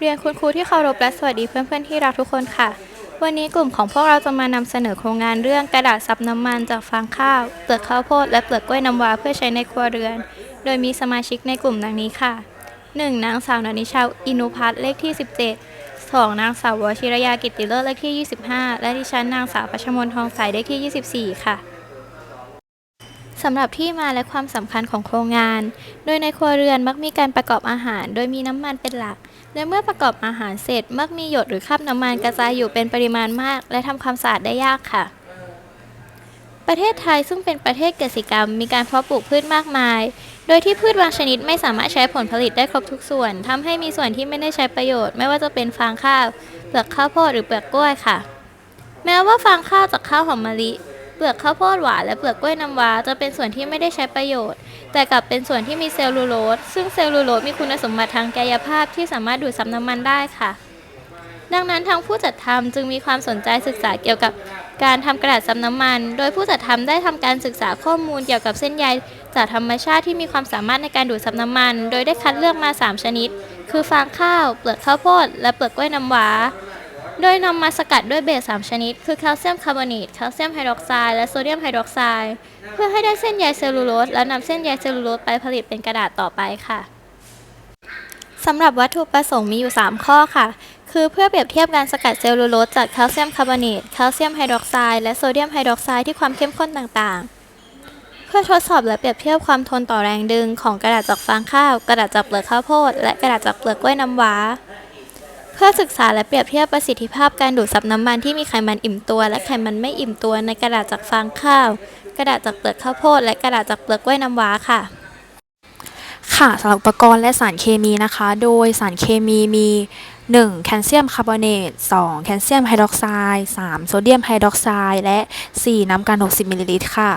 เรียนคุณครูที่เคารพและสวัสดีเพื่อนๆที่รักทุกคนค่ะ วันนี้กลุ่มของพวกเราจะมานำเสนอโครงงานเรื่องกระดาษซับน้ำมันจากฟางข้าว เปลือกข้าวโพดและเปลือกกล้วยน้ำว้าเพื่อใช้ในครัวเรือน โดยมีสมาชิกในกลุ่มดังนี้ค่ะ 1. นางสาวนันนิชาอินุพัฒน์เลขที่ 17 2. นางสาววชิรยากิติเลิศเลขที่ 25 และดิฉันนางสาวปัชมนทองใสเลขที่ 24 ค่ะสำหรับที่มาและความสำคัญของโครงงาน โดยในครัวเรือนมักมีการประกอบอาหาร โดยมีน้ำมันเป็นหลัก และเมื่อประกอบอาหารเสร็จมักมีหยดหรือคราบน้ำมันกระจายอยู่เป็นปริมาณมาก และทำความสะอาดได้ยากค่ะ ประเทศไทยซึ่งเป็นประเทศเกษตรกรรม มีการเพาะปลูกพืชมากมาย โดยที่พืชบางชนิดไม่สามารถใช้ผลผลิตได้ครบทุกส่วนทำให้มีส่วนที่ไม่ได้ใช้ประโยชน์ ไม่ว่าจะเป็นฟางข้าว เปลือกข้าวโพดหรือเปลือกกล้วยค่ะ แม้ว่าฟางข้าวจากข้าวหอมมะลิ เปลือกข้าวโพดหวานและเปลือกกล้วยน้ำว้าจะเป็นส่วนที่ไม่ได้ใช้ประโยชน์ แต่กลับเป็นส่วนที่มีเซลลูโลสซึ่งเซลลูโลสมีคุณสมบัติทางกายภาพที่สามารถดูดซับน้ำมันได้ค่ะ ดังนั้นทางผู้จัดทำจึงมีความสนใจศึกษาเกี่ยวกับการทำกระดาษซับน้ำมัน โดยผู้จัดทำได้ทำการศึกษาข้อมูลเกี่ยวกับเส้นใยจากธรรมชาติที่มีความสามารถในการดูดซับน้ำมัน โดยได้คัดเลือกมา 3 ชนิด คือฟางข้าว เปลือกข้าวโพด และเปลือกกล้วยน้ำว้า โดยนำมาสกัดด้วยเบส 3 ชนิด คือแคลเซียมคาร์บอเนต แคลเซียมไฮดรอกไซด์ และโซเดียมไฮดรอกไซด์ เพื่อให้ได้เส้นใยเซลลูโลส และนำเส้นใยเซลลูโลสไปผลิตเป็นกระดาษต่อไปค่ะ สำหรับวัตถุประสงค์มีอยู่ 3 ข้อค่ะ คือเพื่อเปรียบเทียบการสกัดเซลลูโลสจากแคลเซียมคาร์บอเนต แคลเซียมไฮดรอกไซด์ และโซเดียมไฮดรอกไซด์ที่ความเข้มข้นต่างๆ เพื่อทดสอบและเปรียบเทียบความทนต่อแรงดึงของกระดาษจากฟางข้าว กระดาษจากเปลือกข้าวโพด และกระดาษจากเปลือกกล้วยน้ำว้า เพื่อศึกษาและเปรียบเทียบประสิทธิภาพการดูดซับน้ำมันที่มีไขมันอิ่มตัว และไขมันไม่อิ่มตัวในกระดาษจากฟางข้าว กระดาษจากเปลือกข้าวโพด และกระดาษจากเปลือกกล้วยน้ำว้าค่ะ ค่ะสำหรับอุปกรณ์และสารเคมีนะคะ โดยสารเคมีมี 1. แคลเซียมคาร์บอเนต 2. แคลเซียมไฮดรอกไซด์ 3. โซเดียมไฮดรอกไซด์ และ 4. น้ำกัน 60 มิลลิลิตรค่ะ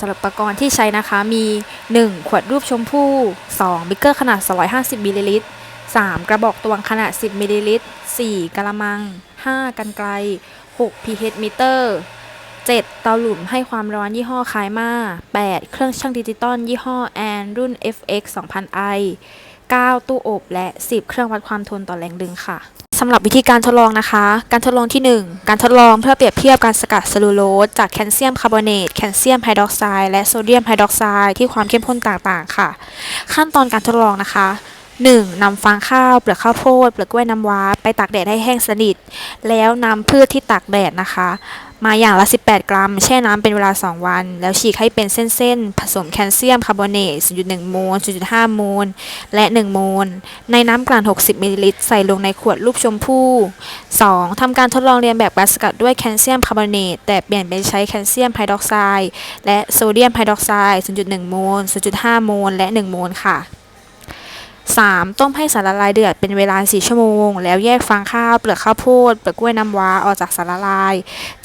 สำหรับอุปกรณ์ที่ใช้นะคะมี 1. ขวดรูปชมพู่ 2. บิกเกอร์ขนาด 250มิลลิลิตร 3. กระบอกตวงขนาด 10มิลลิลิตร 4. กะละมัง 5. กันไกล 6. pH มิเตอร์ 7. เตาหลุมให้ความร้อนยี่ห้อคายมา 8. เครื่องชั่งดิจิตอลยี่ห้อแอนรุ่น FX 2000i 9. ตู้อบ และ 10 เครื่องวัดความทนต่อแรงดึงค่ะสำหรับวิธีการทดลองนะคะ การทดลองที่ 1 การทดลองเพื่อเปรียบเทียบการสกัดเซลลูโลสจากแคลเซียมคาร์บอเนต แคลเซียมไฮดรอกไซด์ และโซเดียมไฮดรอกไซด์ที่ความเข้มข้นต่างๆ ค่ะ ขั้นตอนการทดลองนะคะ 1. นำฟางข้าวเปลือกข้าวโพดเปลือกกล้วยน้ำว้าไปตากแดดให้แห้งสนิท แล้วนำพืชที่ตากแดดนะคะ มาอย่างละ 18 กรัม แช่น้ำเป็นเวลา 2 วัน แล้วฉีกให้เป็นเส้นๆ ผสมแคลเซียมคาร์บอเนต 0.1 โมล 0.5 โมล และ 1 โมล ในน้ำกลั่น 60 มิลลิลิตร ใส่ลงในขวดรูปชมพู่ 2. ทำการทดลองเรียนแบบการสกัดด้วยแคลเซียมคาร์บอเนต แต่เปลี่ยนเป็นใช้แคลเซียมไฮดรอกไซด์และโซเดียมไฮดรอกไซด์ 0.1 โมล 0.5 โมล และ 1 โมลค่ะ 3. ต้มให้สารละลายเดือดเป็นเวลา 4 ชั่วโมง แล้วแยกฟางข้าวเปลือกข้าวโพดเปลือกกล้วยน้ำว้าออกจากสารละลาย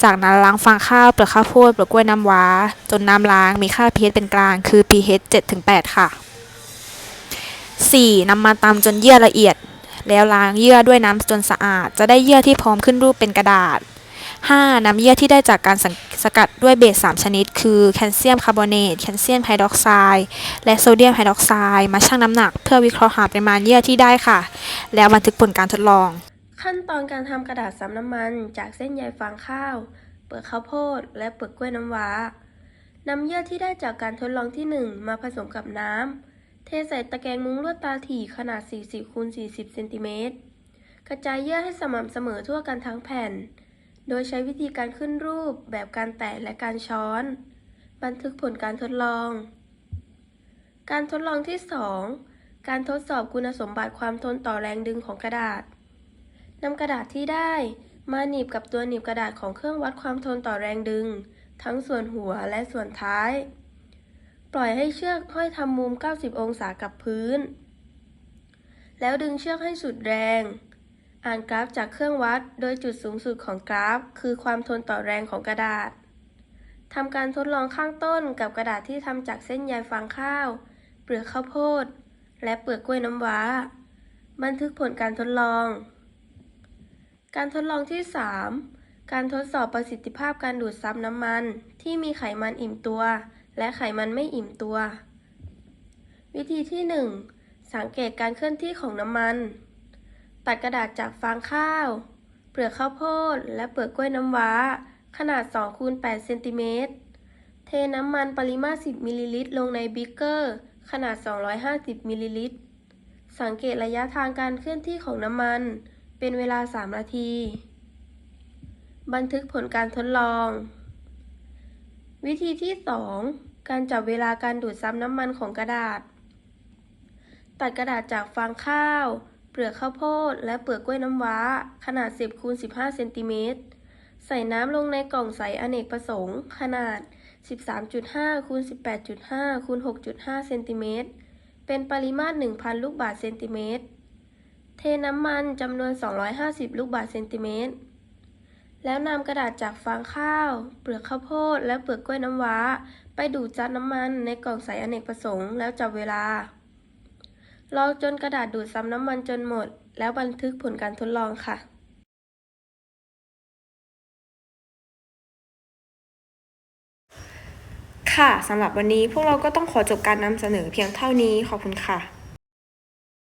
จากนั้นล้างฟางข้าวเปลือกข้าวโพดเปลือกกล้วยน้ำว้า จนน้ำล้างมีค่า pH เป็นกลางคือ pH 7-8 ค่ะ 4. นำมาตำจนเยื่อละเอียด แล้วล้างเยื่อด้วยน้ำจนสะอาด จะได้เยื่อที่พร้อมขึ้นรูปเป็นกระดาษ 5. น้ำเยื่อที่ได้จากการสกัดด้วยเบส 3 ชนิด คือแคลเซียมคาร์บอเนต แคลเซียมไฮดรอกไซด์ และโซเดียมไฮดรอกไซด์ มาชั่งน้ำหนักเพื่อวิเคราะห์หาปริมาณเยื่อที่ได้ค่ะ แล้วบันทึกผลการทดลอง ขั้นตอนการทำกระดาษซับน้ำมัน จากเส้นใยฟางข้าว เปลือกข้าวโพด และเปลือกกล้วยน้ำว้านำเยื่อที่ได้จากการทดลองที่ 1 มาผสมกับน้ำ เทใส่ตะแกรงมุ้งลวดตาถี่ขนาด 40คูณ40 เซนติเมตร กระจายเยื่อให้สม่ำเสมอทั่วกันทั้งแผ่น โดยใช้วิธีการขึ้นรูปแบบการแตะและการช้อน บันทึกผลการทดลอง การทดลองที่ 2 การทดสอบคุณสมบัติความทนต่อแรงดึงของกระดาษนำกระดาษที่ได้มาหนีบกับตัวหนีบกระดาษของเครื่องวัดความทนต่อแรงดึง ทั้งส่วนหัวและส่วนท้าย ปล่อยให้เชือกห้อยทำมุม 90 องศากับพื้น แล้วดึงเชือกให้สุดแรง อ่านกราฟจากเครื่องวัด โดยจุดสูงสุดของกราฟ คือความทนต่อแรงของกระดาษทำการทดลองข้างต้นกับกระดาษที่ทำจากเส้นใยฟางข้าว เปลือกข้าวโพด และเปลือกกล้วยน้ำว้า บันทึกผลการทดลอง การทดลองที่ 3 การทดสอบประสิทธิภาพการดูดซับน้ำมัน ที่มีไขมันอิ่มตัว และไขมันไม่อิ่มตัว วิธีที่ 1 สังเกตการเคลื่อนที่ของน้ำมัน ตัดกระดาษจากฟางข้าว เปลือกข้าวโพด และเปลือกกล้วยน้ำว้า ขนาด2คูณ8เซนติเมตร เทน้ำมันปริมาตร 10มิลลิลิตรลงในบิ๊กเกอร์ ขนาด 250มิลลิลิตร สังเกตระยะทางการเคลื่อนที่ของน้ำมัน เป็นเวลา 3 นาที บันทึกผลการทดลอง วิธีที่ 2 การจับเวลาการดูดซับน้ำมันของกระดาษ ตัดกระดาษจากฟางข้าว เปลือกข้าวโพดและเปลือกกล้วยน้ำว้า ขนาด 10คูณ15 เซนติเมตร ใส่น้ำลงในกล่องใสอเนกประสงค์ ขนาด 13.5คูณ18.5คูณ6.5 เซนติเมตร เป็นปริมาตร 1,000 ลูกบาศก์เซนติเมตร เทน้ำมันจำนวน 250 ลูกบาศก์เซนติเมตร แล้วนำกระดาษจากฟางข้าว เปลือกข้าวโพด และเปลือกกล้วยน้ำว้า ไปดูดซับน้ำมันในกล่องใสอเนกประสงค์แล้วจับเวลา รอจนกระดาษดูดซับน้ำมันจนหมด แล้วบันทึกผลการทดลองค่ะค่ะ สำหรับวันนี้พวกเราก็ต้องขอจบการนำเสนอเพียงเท่านี้ ขอบคุณค่ะ